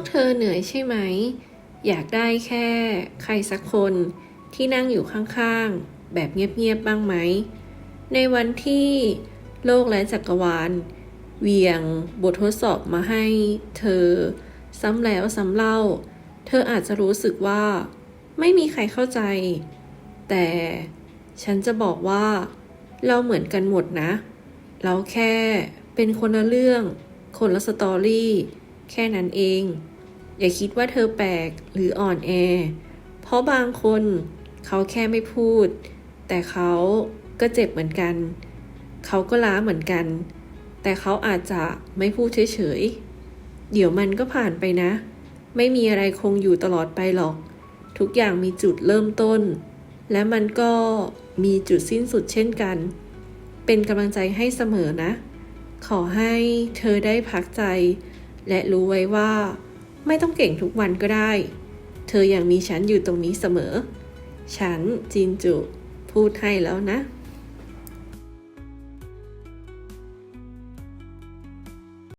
กเธอเหนื่อยใช่ไหม อยากได้แค่ใครสักคนที่นั่งอยู่ข้างๆ แบบเงียบๆ บ้างไหม ในวันที่โลกและจักรวาล เวียงบททดสอบมาให้เธอ ซ้ำแล้วซ้ำเล่า เธออาจจะรู้สึกว่า ไม่มีใครเข้าใจ แต่ฉันจะบอกว่า เราเหมือนกันหมดนะ เราแค่เป็นคนละเรื่อง คนละสตอรี่ แค่นั้นเอง อย่าคิดว่าเธอแปลกหรืออ่อนแอ เพราะบางคนเขาแค่ไม่พูด แต่เขาก็เจ็บเหมือนกัน เขาก็ล้าเหมือนกัน แต่เขาอาจจะไม่พูดเฉยๆ เดี๋ยวมันก็ผ่านไปนะ ไม่มีอะไรคงอยู่ตลอดไปหรอก ทุกอย่างมีจุดเริ่มต้น และมันก็มีจุดสิ้นสุดเช่นกัน เป็นกำลังใจให้เสมอนะ ขอให้เธอได้พักใจ และรู้ไว้ว่า ไม่ต้องเก่งทุกวันก็ได้ เธอยังมีฉันอยู่ตรงนี้เสมอ ฉันจินจุ พูดให้แล้วนะ